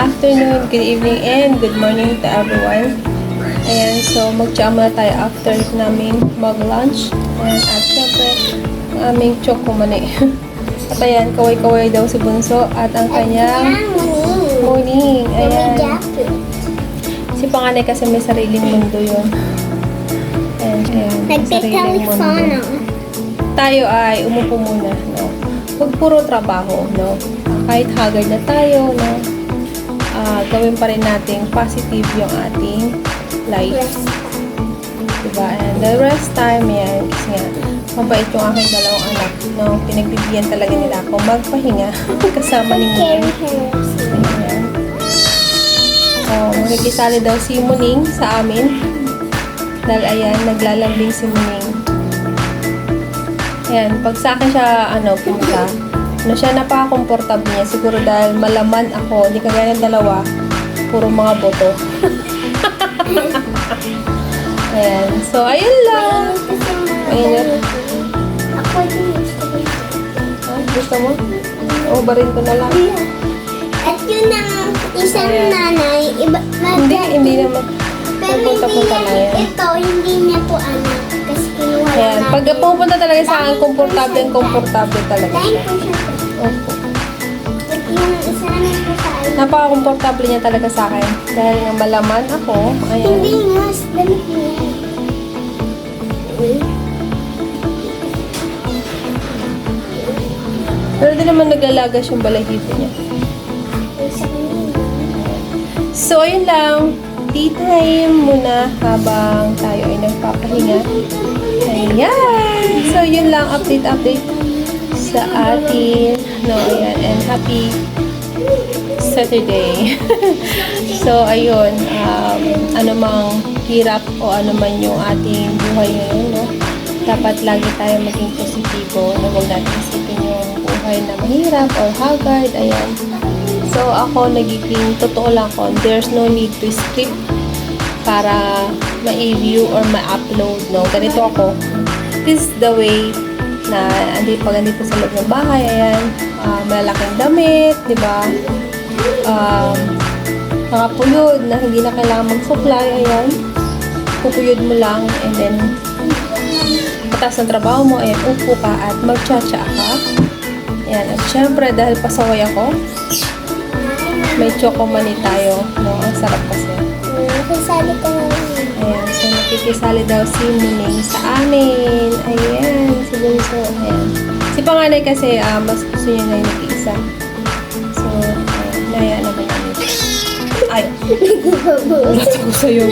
afternoon, good evening, and good morning to everyone. Ayan, so magtsama muna tayo after namin mag-lunch. Ayan, at syempre, ang aming choco mani. at ayan, kaway-kaway daw si Bunso at ang kanyang morning. Ayan. Si panganay kasi may sariling mundo yun. Ayan, ayan. may sariling mundo. Tayo ay umupo muna, no? Huwag puro trabaho, no? Kahit haggard na tayo, no? Ah, gawin pa rin nating positive yung ating life. Diba? And the rest time, yan, kasi nga, mabait yung aking dalawang anak, no? Pinagbibigyan talaga nila ako magpahinga kasama ni Muning. Ayan. Oh, makikisali daw si Muning sa amin. Dahil ayan, naglalambing si Muning. Ayan, pag sa akin siya, ano, pumunta, ano siya, napaka-comfortable niya. Siguro dahil malaman ako, hindi kagaya ng dalawa, puro mga boto. ayan, so ayun lang. Mainit. Ako din gusto ko ito. Ah, gusto mo? O, barin ko na lang. At yun ang isang Ayan. nanay, iba, Hindi, hindi naman. Pero hindi na yan. ito, hindi niya po anak. Kasi kinuha Ayan, pag natin. pupunta talaga sa akin, komportable, komportable talaga Dahil siya. Opo. At yung isa naman po sa akin. Napaka-komportable niya talaga sa akin. Dahil nga malaman ako, ayan. Hindi nga, damit niya. Pero di naman naglalagas yung balahibo niya. So, ayun lang. Tea time muna habang tayo ay nagpapahinga. Ayan! So, yun lang. Update-update sa atin. No, ayan. And happy Saturday. so, ayun. Um, ano mang hirap o ano man yung ating buhay ngayon, no? Dapat lagi tayo maging positibo na huwag natin isipin yung buhay na mahirap or haggard. Ayan. So, ako nagiging totoo lang ko. There's no need to script para ma-view or ma-upload, no? Ganito ako. This is the way na andi pag andito sa loob ng bahay, ayan, ah, malalaking damit, di ba? Um, mga puyod na hindi na kailangan mag-supply, ayan. Pupuyod mo lang and then patas ng trabaho mo, ayan, upo ka at mag-cha-cha ka. Ayan, at syempre dahil pasaway ako, may choco mani tayo, no? Ang sarap kasi. Nakasali ka na lang. Ayan, so nakikisali daw si Muning sa amin. Ayan, si Bunso. Ayan. Si Panganay kasi, ah, mas gusto niya na yung nag-iisa. So, ayan, naya naman namin. Ay, nasa ko sa'yo.